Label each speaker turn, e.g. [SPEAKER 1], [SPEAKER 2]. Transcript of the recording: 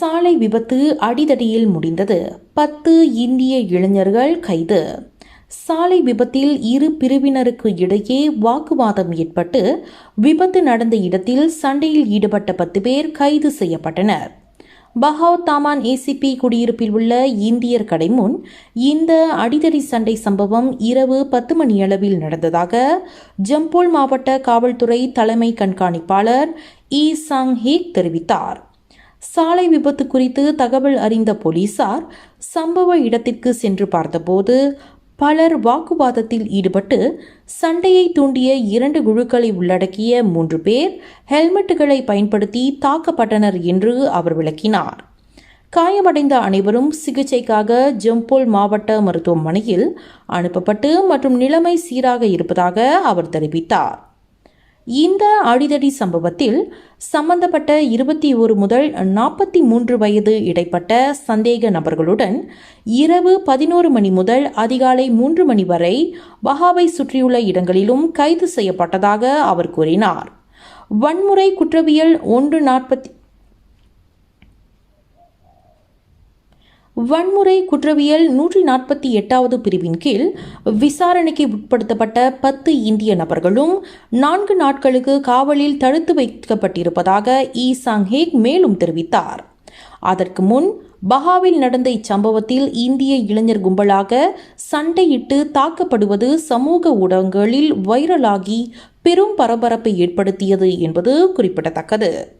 [SPEAKER 1] சாலை விபத்து அடிதடியில் முடிந்தது. பத்து இந்திய இளைஞர்கள் கைது. சாலை விபத்தில் இரு பிரிவினருக்கு இடையே வாக்குவாதம் ஏற்பட்டு விபத்து நடந்த இடத்தில் சண்டையில் ஈடுபட்ட பத்து பேர் கைது செய்யப்பட்டனர். பஹாவ் தாமான் ஏசிபி குடியிருப்பில் உள்ள இந்தியர் கடை முன் இந்த அடிதடி சண்டை சம்பவம் இரவு பத்து மணியளவில் நடந்ததாக ஜம்போல் மாவட்ட காவல்துறை தலைமை கண்காணிப்பாளர் இ சாங் ஹேக் தெரிவித்தார். சாலை விபத்து குறித்து தகவல் அறிந்த போலீசார் சம்பவ இடத்திற்கு சென்று பார்த்தபோது பலர் வாக்குவாதத்தில் ஈடுபட்டு சண்டையை தூண்டிய இரண்டு குழுக்களை உள்ளடக்கிய மூன்று பேர் ஹெல்மெட்டுகளை பயன்படுத்தி தாக்கப்பட்டனர் என்று அவர் விளக்கினார். காயமடைந்த அனைவரும் சிகிச்சைக்காக ஜம்போல் மாவட்ட மருத்துவமனையில் அனுப்பப்பட்டு மற்றும் நிலைமை சீராக இருப்பதாக அவர் தெரிவித்தார். இந்த அடிதடி சம்பவத்தில் சம்பந்தப்பட்ட இருபத்தி ஒரு முதல் நாற்பத்தி மூன்று வயது இடைப்பட்ட சந்தேக நபர்களுடன் இரவு பதினோரு மணி முதல் அதிகாலை மூன்று மணி வரை வஹாவை சுற்றியுள்ள இடங்களிலும் கைது செய்யப்பட்டதாக அவர் கூறினார். வன்முறை குற்றவியல் ஒன்று நாற்பத்தி வன்முறை குற்றவியல் நூற்றி நாற்பத்தி எட்டாவது பிரிவின் கீழ் விசாரணைக்கு உட்படுத்தப்பட்ட பத்து இந்திய நபர்களும் நான்கு நாட்களுக்கு காவலில் தடுத்து வைக்கப்பட்டிருப்பதாக இ சாங்ஹேக் மேலும் தெரிவித்தார். அதற்கு முன் பஹாவில் நடந்த இச்சம்பவத்தில் இந்திய இளைஞர் கும்பலாக சண்டையிட்டு தாக்கப்படுவது சமூக ஊடகங்களில் வைரலாகி பெரும் பரபரப்பை ஏற்படுத்தியது என்பது குறிப்பிடத்தக்கது.